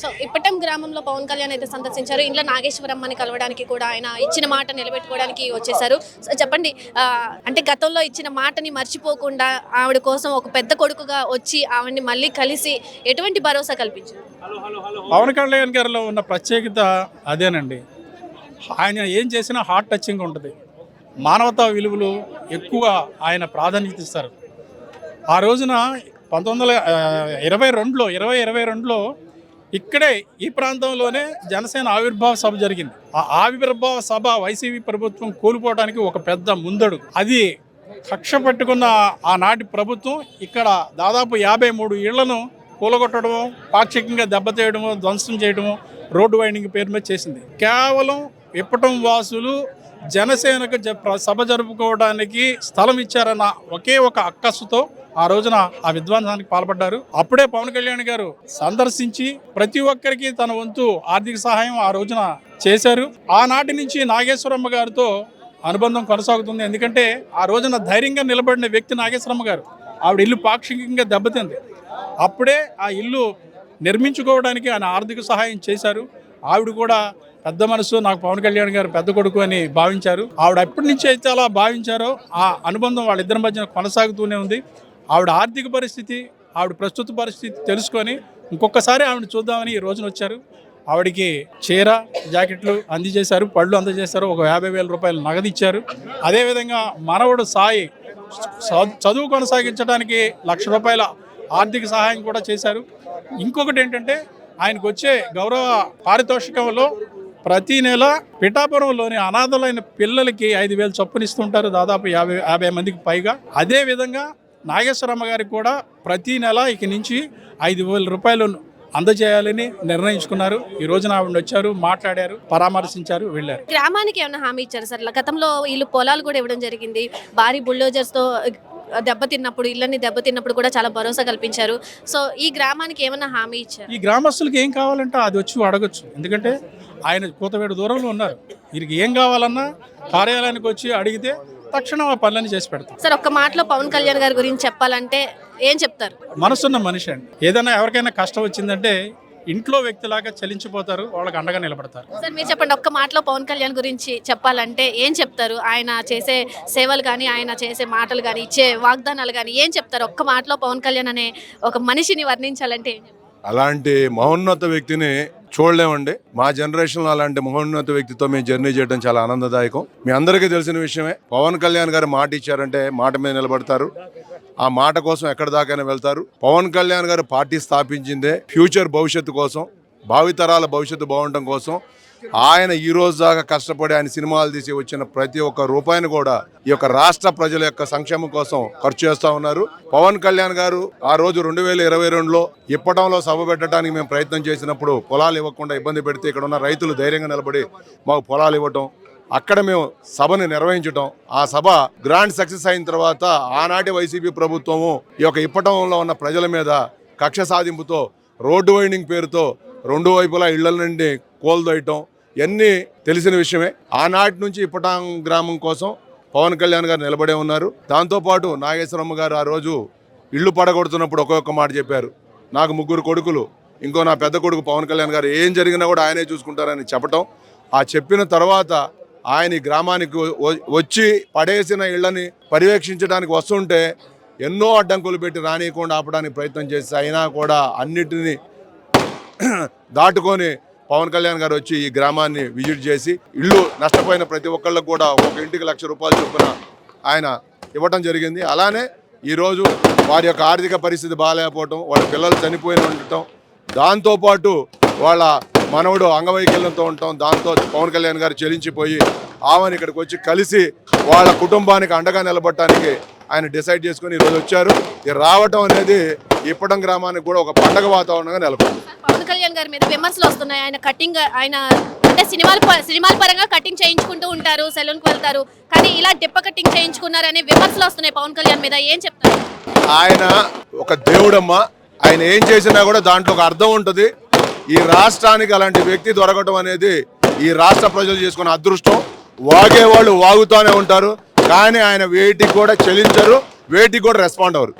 So Ippatam గ్రామంలో పవన్ కళ్యాణ్ అయితే సందర్శించారు. ఇంట్లో నాగేశ్వరమ్మని కలవడానికి కూడా ఆయన ఇచ్చిన మాట నిలబెట్టుకోవడానికి వచ్చేసారు. సో చెప్పండి అంటే గతంలో ఇచ్చిన మాటని మర్చిపోకుండా ఆవిడ కోసం ఒక పెద్ద కొడుకుగా వచ్చి ఆవిడని మళ్ళీ కలిసి ఎటువంటి భరోసా కల్పించారు? పవన్ కళ్యాణ్ గారిలో ఉన్న ప్రత్యేకత అదేనండి. ఆయన ఏం చేసినా హార్ట్ టచింగ్ ఉంటుంది. మానవతా విలువలు ఎక్కువ ఆయన ప్రాధాన్యత ఇస్తారు. ఆ రోజున పంతొమ్మిది వందల ఇరవై రెండులో ఇరవై ఇరవై రెండులో ఇక్కడే ఈ ప్రాంతంలోనే జనసేన ఆవిర్భావ సభ జరిగింది. ఆ ఆవిర్భావ సభ వైసీపీ ప్రభుత్వం కోల్పోవడానికి ఒక పెద్ద ముందడు అది కక్ష పట్టుకున్న ఆనాటి ప్రభుత్వం ఇక్కడ దాదాపు యాభై మూడు ఇళ్ళను కూలగొట్టడము పాక్షికంగా దెబ్బతీయడము ధ్వంసం చేయడము రోడ్డు వైండింగ్ పేరు మీద చేసింది. కేవలం ఇప్పటం వాసులు జనసేనకు జ- ప్ర- సభ జరుపుకోవడానికి స్థలం ఇచ్చారన్న ఒకే ఒక అక్కస్సుతో ఆ రోజున ఆ విధ్వంసానికి పాల్పడ్డారు. అప్పుడే పవన్ కళ్యాణ్ గారు సందర్శించి ప్రతి ఒక్కరికి తన వంతు ఆర్థిక సహాయం ఆ రోజున చేశారు. ఆనాటి నుంచి నాగేశ్వరమ్మ గారితో అనుబంధం కొనసాగుతుంది. ఎందుకంటే ఆ రోజున ధైర్యంగా నిలబడిన వ్యక్తి నాగేశ్వరమ్మ గారు. ఆవిడ ఇల్లు పాక్షికంగా దెబ్బతింది. అప్పుడే ఆ ఇల్లు నిర్మించుకోవడానికి ఆయన ఆర్థిక సహాయం చేశారు. ఆవిడ కూడా పెద్ద మనసు నాకు పవన్ కళ్యాణ్ గారు పెద్ద కొడుకు అని భావించారు. ఆవిడ ఎప్పటి నుంచి అయితే అలా భావించారో ఆ అనుబంధం వాళ్ళిద్దరి మధ్యన కొనసాగుతూనే ఉంది. ఆవిడ ఆర్థిక పరిస్థితి ఆవిడ ప్రస్తుత పరిస్థితి తెలుసుకొని ఇంకొకసారి ఆవిడ చూద్దామని ఈ రోజున వచ్చారు. ఆవిడకి చీర జాకెట్లు అందజేశారు పళ్ళు అందజేశారు ఒక యాభై వేల రూపాయలు నగదు ఇచ్చారు. అదేవిధంగా మనవడు సాయి చ- చదువు కొనసాగించడానికి లక్ష రూపాయల ఆర్థిక సహాయం కూడా చేశారు. ఇంకొకటి ఏంటంటే ఆయనకు వచ్చే గౌరవ పారితోషికంలో ప్రతి నెల పిఠాపురంలోని అనాథలైన పిల్లలకి ఐదు వేలు చొప్పునిస్తుంటారు దాదాపు యాభై యాభై మందికి పైగా. అదేవిధంగా నాగేశ్వరమ్మ గారికి కూడా ప్రతి నెల ఇక నుంచి ఐదు వేల రూపాయలు అందజేయాలని నిర్ణయించుకున్నారు. ఈ రోజున ఆవిడ వచ్చారు మాట్లాడారు పరామర్శించారు వెళ్ళారు. గ్రామానికి ఏమైనా హామీ ఇచ్చారు సార్? గతంలో వీళ్ళు పొలాలు కూడా ఇవ్వడం జరిగింది. భారీ బుల్డోజర్స్తో దెబ్బతిన్నప్పుడు ఇళ్ళని దెబ్బతిన్నప్పుడు కూడా చాలా భరోసా కల్పించారు. సో ఈ గ్రామానికి ఏమైనా హామీ ఇచ్చారు? ఈ గ్రామస్తులకి ఏం కావాలంటే అది వచ్చి అడగచ్చు. ఎందుకంటే ఆయన కూతవేడు దూరంలో ఉన్నారు. వీరికి ఏం కావాలన్నా కార్యాలయానికి వచ్చి అడిగితే తక్షణం ఆ పనులన్నీ చేసి పెడతాం. సార్ ఒక్క మాటలో పవన్ కళ్యాణ్ గారి గురించి చెప్పాలంటే ఏం చెప్తారు? మనసున్న మనిషి అండి. ఏదైనా ఎవరికైనా కష్టం వచ్చిందంటే ఇంట్లో వ్యక్తిలాగా చలించిపోతారు వాళ్ళకి అండగా నిలబడతారు. సార్ మీరు చెప్పండి ఒక్క మాటలో పవన్ కళ్యాణ్ గురించి చెప్పాలంటే ఏం చెప్తారు? ఆయన చేసే సేవలు కానీ ఆయన చేసే మాటలు కానీ ఇచ్చే వాగ్దానాలు కానీ ఏం చెప్తారు? ఒక్క మాటలో పవన్ కళ్యాణ్ అనే ఒక మనిషిని వర్ణించాలంటే అలాంటి మహోన్నత వ్యక్తిని చూడలేమండి. మా జనరేషన్లో అలాంటి మహోన్నత వ్యక్తితో మేము జర్నీ చేయడం చాలా ఆనందదాయకం. మీ అందరికీ తెలిసిన విషయమే పవన్ కళ్యాణ్ గారు మాట ఇచ్చారంటే మాట మీద నిలబడతారు. ఆ మాట కోసం ఎక్కడి దాకైనా వెళ్తారు. పవన్ కళ్యాణ్ గారు పార్టీ స్థాపించిందే ఫ్యూచర్ భవిష్యత్తు కోసం భావితరాల భవిష్యత్తు బాగుండటం కోసం. ఆయన ఈ రోజు దాకా కష్టపడి ఆయన సినిమాలు తీసి వచ్చిన ప్రతి ఒక్క రూపాయిని కూడా ఈ యొక్క రాష్ట్ర ప్రజల యొక్క సంక్షేమం కోసం ఖర్చు చేస్తా ఉన్నారు. పవన్ కళ్యాణ్ గారు ఆ రోజు రెండు వేల ఇరవై రెండులో ఇప్పటంలో సభ పెట్టడానికి మేము ప్రయత్నం చేసినప్పుడు పొలాలు ఇవ్వకుండా ఇబ్బంది పెడితే ఇక్కడ ఉన్న రైతులు ధైర్యంగా నిలబడి మాకు పొలాలు ఇవ్వటం అక్కడ మేము సభని నిర్వహించటం ఆ సభ గ్రాండ్ సక్సెస్ అయిన తర్వాత ఆనాటి వైసీపీ ప్రభుత్వము ఈ యొక్క ఇప్పటంలో ఉన్న ప్రజల మీద కక్ష సాధింపుతో రోడ్డు వైండింగ్ పేరుతో రెండు వైపులా ఇళ్ళ నుండి కోల్దోయటం ఇవన్నీ తెలిసిన విషయమే. ఆనాటి నుంచి ఇప్పటాం గ్రామం కోసం పవన్ కళ్యాణ్ గారు నిలబడే ఉన్నారు. దాంతోపాటు నాగేశ్వరమ్మ గారు ఆ రోజు ఇల్లు పడగొడుతున్నప్పుడు ఒక్కొక్క మాట చెప్పారు. నాకు ముగ్గురు కొడుకులు ఇంకో నా పెద్ద కొడుకు పవన్ కళ్యాణ్ గారు ఏం జరిగినా కూడా ఆయనే చూసుకుంటారని చెప్పటం. ఆ చెప్పిన తర్వాత ఆయన గ్రామానికి వచ్చి పడేసిన ఇళ్ళని పర్యవేక్షించడానికి వస్తుంటే ఎన్నో అడ్డంకులు పెట్టి రానియకుండా ఆపడానికి ప్రయత్నం చేసి అయినా కూడా అన్నిటినీ దాటుకొని పవన్ కళ్యాణ్ గారు వచ్చి ఈ గ్రామాన్ని విజిట్ చేసి ఇల్లు నష్టపోయిన ప్రతి ఒక్కళ్ళకు కూడా ఒక ఇంటికి లక్ష రూపాయలు చొప్పున ఆయన ఇవ్వటం జరిగింది. అలానే ఈరోజు వారి యొక్క ఆర్థిక పరిస్థితి బాగాలేకపోవటం వాళ్ళ పిల్లలు చనిపోయిన ఉండటం దాంతోపాటు వాళ్ళ మనవడు అంగవైకల్యంతో ఉండటం దాంతో పవన్ కళ్యాణ్ గారు చెలించిపోయి ఆమెను ఇక్కడికి వచ్చి కలిసి వాళ్ళ కుటుంబానికి అండగా నిలబడటానికి ఆయన డిసైడ్ చేసుకుని ఈరోజు వచ్చారు. ఇది రావటం అనేది ఇప్పటం గ్రామానికి కూడా ఒక పండగ వాతావరణంగా నెలకొంది పవన్ కళ్యాణ్ గారి మీద విమర్శలు వస్తున్నాయి. ఆయన కటింగ్ ఆయన అంటే సినిమాల సినిమాల పరంగా కటింగ్ చేయించుకుంటూ ఉంటారు సెలూన్కి వెళ్తారు. కానీ ఇలా డిప్ప కటింగ్ చేయించుకున్నారు అనే విమర్శలు వస్తున్నాయి పవన్ కళ్యాణ్ మీద. ఏం చెప్తారు? ఆయన ఒక దేవుడమ్మ. ఆయన ఏం చేసినా కూడా దాంట్లో ఒక అర్థం ఉంటుంది. ఈ రాష్ట్రానికి అలాంటి వ్యక్తి దొరకటం అనేది ఈ రాష్ట్ర ప్రజలు చేసుకున్న అదృష్టం. వాగేవాళ్ళు వాగుతూనే ఉంటారు. కానీ ఆయన వేటికి కూడా చెల్లించరు వేటికి కూడా రెస్పాండ్ అవ్వరు.